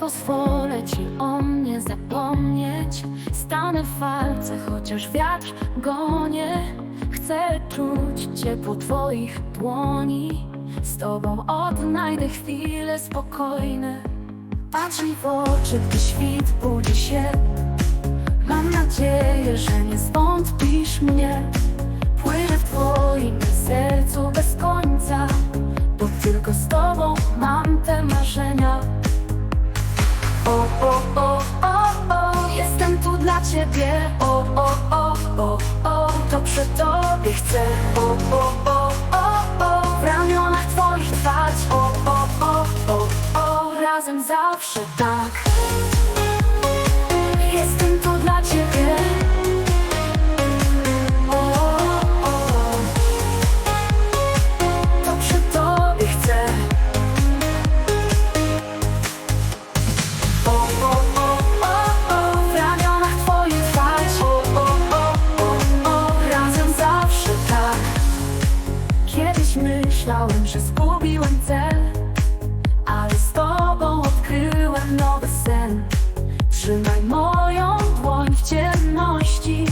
pozwolę ci o mnie zapomnieć. Stanę w walce, chociaż wiatr gonie. Chcę czuć ciepło twoich dłoni. Z tobą odnajdę chwile spokojne. Patrz mi w oczy, gdy świt budzi się. Mam nadzieję, że nie zwątpisz mnie ciebie O, o, o, o, o To przy tobie chcę. O, o, o, o, o W ramionach twoich trwać. O, o, o, o, o Razem zawsze tak myślałem, że zgubiłem cel Ale z tobą odkryłem nowy sen. Trzymaj moją dłoń w ciemności.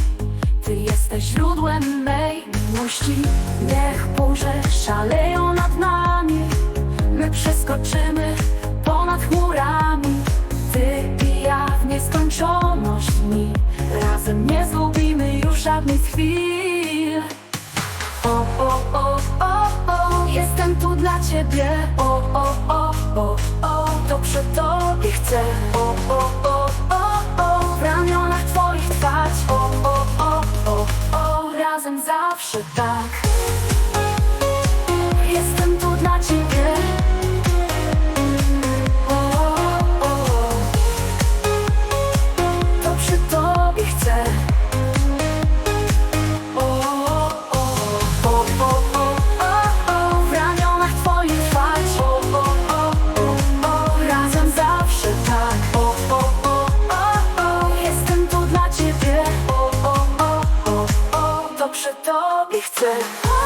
Ty jesteś źródłem mej miłości. Niech burze szaleją nad nami. My przeskoczymy ponad chmurami. Ty i ja w nieskończoność dni Razem nie zgubimy już żadnej z chwil. O, o, o, tu dla ciebie. O, o, o, o, o, to przy tobie chcę. O, o, o, o, o, w ramionach twoich trwać. O, o, o, o, o, razem zawsze tak chcę.